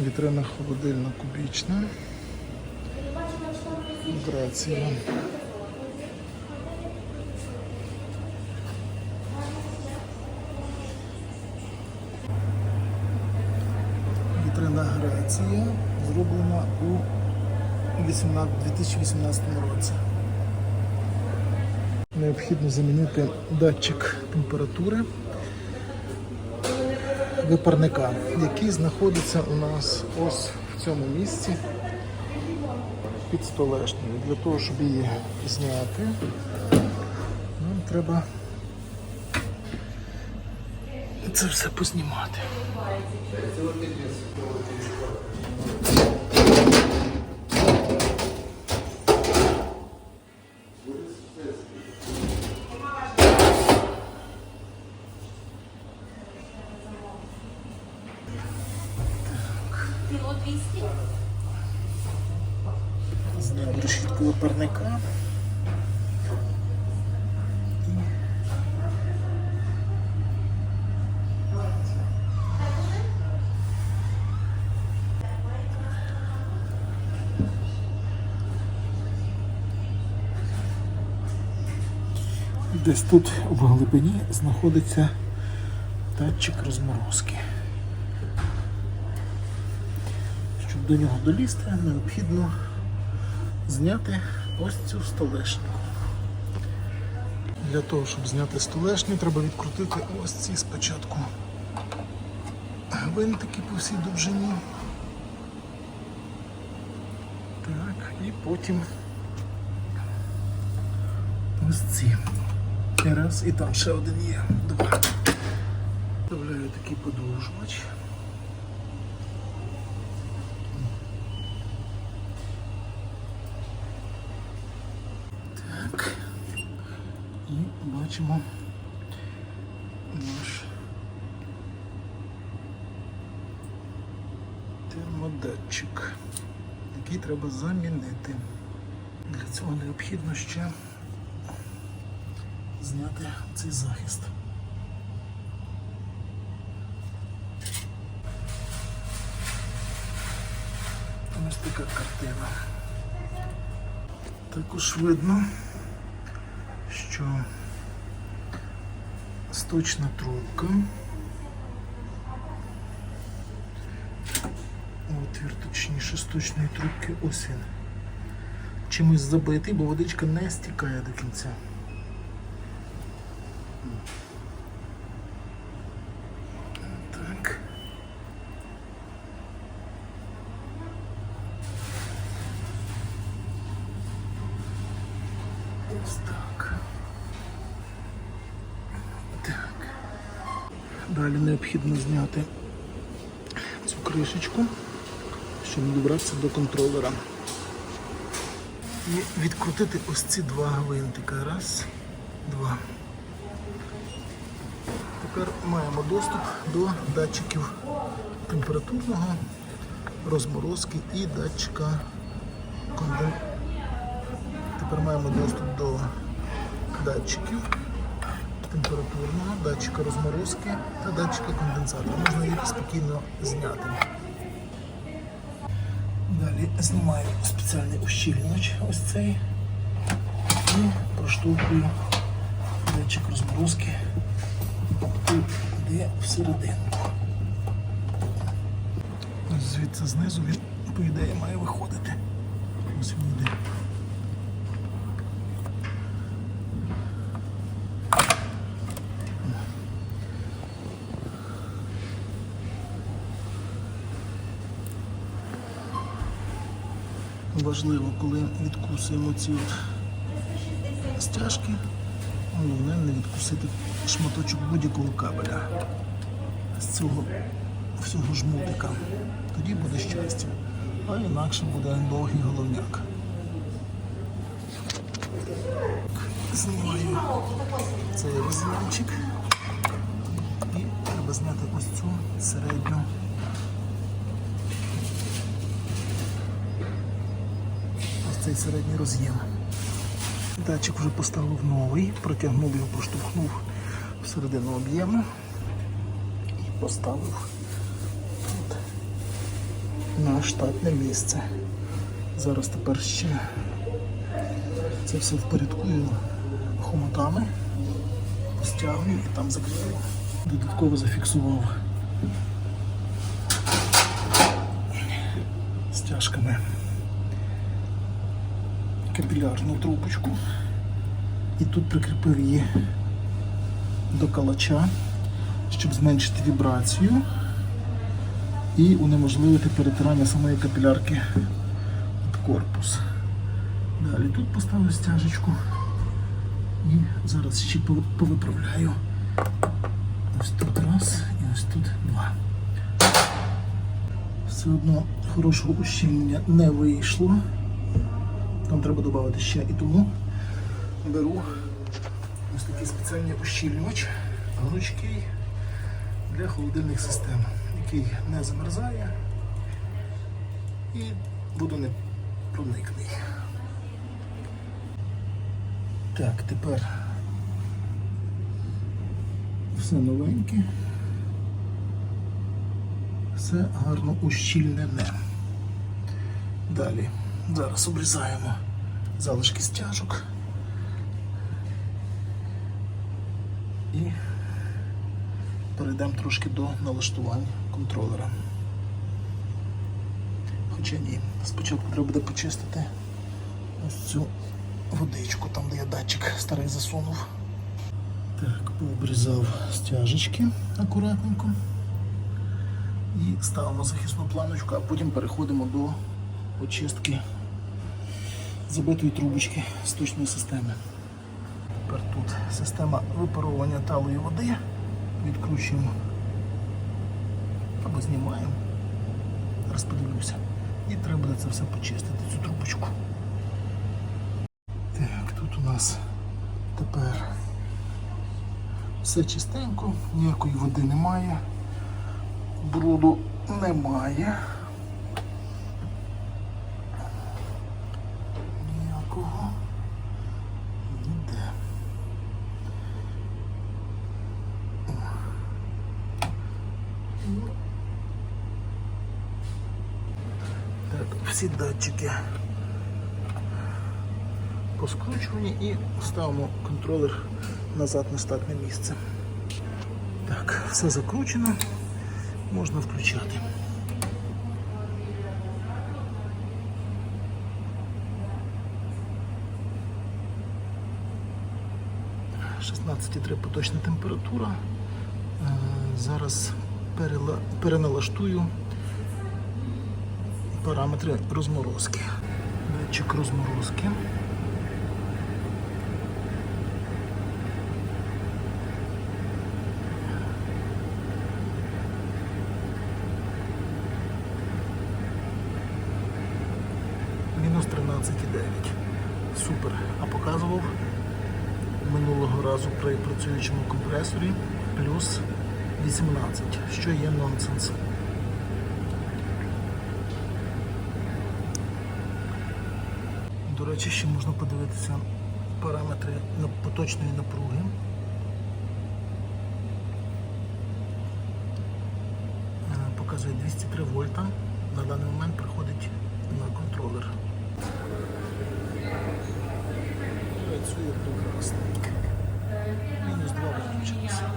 Вітрина холодильна кубічна. Грація. Вітрина Греція зроблена у 2018 році. Необхідно замінити датчик температури випарника, який знаходиться у нас ось в цьому місці під столешнею. Для того, щоб її зняти, нам треба це все познімати. Решітку. Десь тут в глибині знаходиться датчик розморозки. Щоб до нього долізти, необхідно зняти ось цю столешню. Для того, щоб зняти столешню, треба відкрутити ось ці спочатку гвинтики по всій довжині. Так, і потім ось ці. І раз, і там ще один є. Два. Вставляю такий подовжувач. Так. І бачимо наш термодатчик, який треба замінити. Для цього необхідно ще зняти цей захист. Ось така картина. Також видно, що сточна трубка. Отвір, точніше, сточної трубки ось він. Чимось забитий, бо водичка не стікає до кінця. Так. Ось так. Далі необхідно зняти цю кришечку, щоб добратися до контролера. І відкрутити ось ці два гвинтика. Раз, два. Тепер маємо доступ до датчиків температурного, розморозки і датчика конден... Тепер маємо доступ до датчиків температурного, датчика розморозки та датчика конденсатора. Можна їх спокійно зняти. Далі знімаю спеціальний ущільнювач, ось цей, і проштовхую датчик розморозки туди всерединку. Ось Звідси знизу він, по ідеї, має виходити. Ось він йде. Важливо, коли відкусуємо ці от стяжки, головне не відкусити шматочок будь-якого кабеля з цього всього жмутика. Тоді буде щастя, а інакше буде довгий головняк. Знімаю цей роз'ємчик і треба зняти ось цю середню. Цей середній роз'єм. Датчик вже поставив новий, протягнув його, проштовхнув всередину об'єму і поставив тут на штатне місце. Зараз тепер ще це все впорядкую хомотами, стягую і там закріплю. Додатково зафіксував стяжками капілярну трубочку і тут прикріпив її до калача, щоб зменшити вібрацію і унеможливити перетирання самої капілярки в корпус. Далі тут поставлю стяжечку і зараз ще повиправляю. Ось тут раз і ось тут два. Все одно хорошого ущільнення не вийшло. Там треба додати ще і тому беру ось такий спеціальний ущільнювач, гнучкий для холодильних систем, який не замерзає і водонепроникний. Так, тепер все новеньке, все гарно ущільнене. Далі зараз обрізаємо залишки стяжок. І перейдемо трошки до налаштувань контролера. Хоча ні, спочатку треба буде почистити ось цю водичку, там де я датчик старий засунув. Так, пообрізав стяжечки акуратненько. І ставимо захисну планочку, а потім переходимо до очистки забитої трубочки сточної системи. Тепер тут система випаровування талої води. Відкручуємо або знімаємо. Зараз подивлюся. І треба буде це все почистити, цю трубочку. Так, тут у нас тепер все чистенько, ніякої води немає, бруду немає. Всі датчики поскручувані і ставимо контролер назад на штатне місце. Так, все закручено, можна включати. – 16,3 поточна температура. Е, Зараз переналаштую параметри розморозки. Датчик розморозки. Мінус 13,9. Супер. А показував минулого разу при працюючому компресорі плюс 18, що є нонсенс. До речі, ще можна подивитися параметри поточної напруги. Е, Показує 203 вольта. На даний момент приходить на контролер. Працює прекрасно. Мінус 2 виключилося.